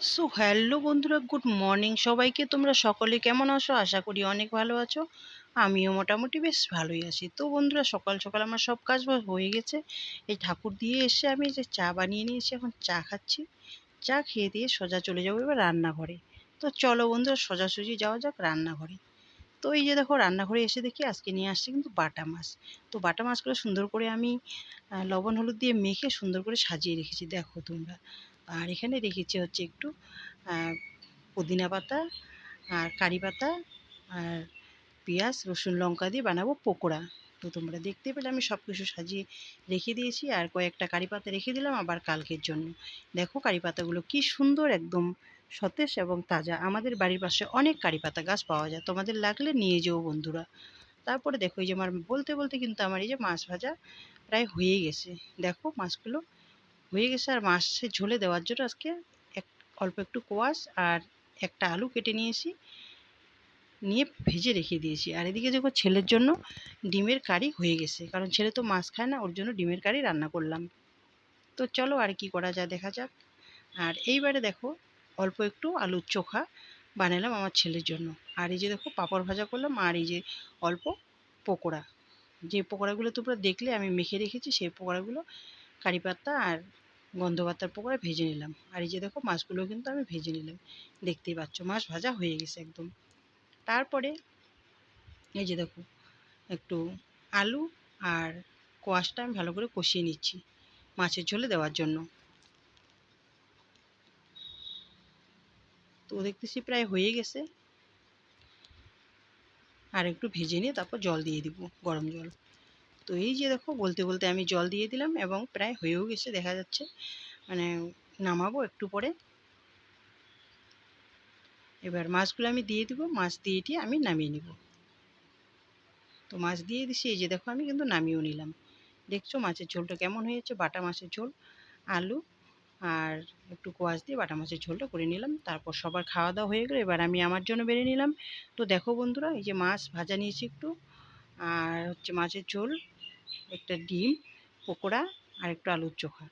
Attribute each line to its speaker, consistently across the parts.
Speaker 1: So hello বন্ধুরা good morning সবাইকে। তোমরা সকলে কেমন আছো? আশা করি অনেক ভালো আছো। আমিও মোটামুটি বেশ ভালোই আছি। তো বন্ধুরা, সকাল সকাল আমার সব কাজ হয়ে গেছে। এই ঠাকুর দিয়ে এসে আমি যে চা বানিয়ে নিয়েছি, এখন চা খাচ্ছি। চা খেয়ে দিয়ে সোজা চলে যাব এবার রান্নাঘরে। তো চলো বন্ধুরা, সোজাসুজি যাওয়া যাক রান্নাঘরে। তো এই যে দেখো, রান্নাঘরে এসে দেখি আজকে নিয়ে আসছে কিন্তু বাটা মাছ। তো বাটা মাছগুলো সুন্দর করে আমি লবণ, হলুদ দিয়ে মেখে সুন্দর করে সাজিয়ে রেখেছি। দেখো তোমরা আর এখানে রেখেছি হচ্ছে একটু পুদিনা পাতা, আর কারি পাতা, আর পেঁয়াজ, রসুন লঙ্কা দিয়ে বানাবো পকোড়া। তো তোমরা দেখতে পেলে আমি সব কিছু সাজিয়ে রেখে দিয়েছি, আর কয়েকটা কারি পাতা রেখে দিলাম আবার কালকের জন্য। দেখো কারি পাতাগুলো কি সুন্দর, একদম সতেজ এবং তাজা। আমাদের বাড়ির পাশে অনেক কারি পাতা গাছ পাওয়া যায়, তোমাদের লাগলে নিয়ে যেও বন্ধুরা। তারপরে দেখো এই যে আমার বলতে বলতে কিন্তু আমার এই যে মাছ ভাজা প্রায় হয়ে গেছে। দেখো মাছগুলো হয়ে গেছে আর মাছের ঝোলে দেওয়ার জন্য আজকে এক, অল্প একটু কোয়াশ আর একটা আলু কেটে নিয়েছি। নিয়ে ভেজে রেখে দিয়েছি। আর এদিকে দেখো ছেলের জন্য ডিমের কারি হয়ে গেছে। কারণ ছেলে তো মাছ খায় না, ওর জন্য ডিমের কারি রান্না করলাম। তো চলো আর কি করা যায় দেখা যাক। আর এইবারে দেখো অল্প একটু আলুর চোখা বানালাম আমার ছেলের জন্য। আর এই যে দেখো পাঁপড় ভাজা করলাম আর এই যে অল্প পকোড়া। যে পকোড়াগুলো তোমরা দেখলে আমি মেখে রেখেছি, সেই পকোড়াগুলো কারি পাতা আর গন্ধ পাতার পকোড়া ভেজে নিলাম। আর এই যে দেখো মাছগুলো কিন্তু আমি ভেজে নিলাম। দেখতেই পাচ্ছ, মাছ ভাজা হয়ে গেছে একদম। তারপরে এই যে দেখো, একটু আলু আর কোয়াশটা আমি ভালো করে কষিয়ে নিচ্ছি মাছের ঝোলে দেওয়ার জন্য। তো দেখতেছি প্রায় হয়ে গেছে। আর একটু ভেজে নিয়ে তারপর জল দিয়ে দিব, গরম জল। তো এই যে দেখো, বলতে বলতে আমি জল দিয়ে দিলাম এবং প্রায় হয়েও গেছে, দেখা যাচ্ছে। মানে নামাবো একটু পরে। এবার মাছগুলো আমি দিয়ে দিব, মাছ দিয়ে দিয়ে আমি নামিয়ে নিব। তো মাছ দিয়ে দিছি, এই যে দেখো, আমি কিন্তু নামিয়েও নিলাম। দেখছ মাছের ঝোলটা কেমন হয়েছে? বাটা মাছের ঝোল, আলু আর একটু কোয়াশ দিয়ে বাটা মাছের ঝোলটা করে নিলাম। তারপর সবার খাওয়া দাওয়া হয়ে গেলো, এবার আমি আমার জন্য বেড়ে নিলাম। তো দেখো বন্ধুরা, এই যে মাছ ভাজা নিয়েছি একটু। আর হচ্ছে মাছের ঝোল, একটা ডিম, পকোড়া আর একটু আলুর চোখা।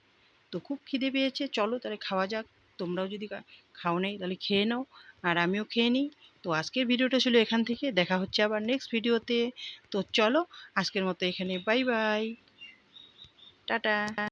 Speaker 1: তো খুব খিদে পেয়েছে, চলো তাহলে খাওয়া যাক। তোমরাও যদি খাও নেই তাহলে খেয়ে নাও। আর আমিও খেয়ে নিই। তো আজকের ভিডিওটা ছিল এখান থেকে। দেখা হচ্ছে আবার নেক্সট ভিডিওতে। তো চলো আজকের মতো এখানে বাই বাই টাটা।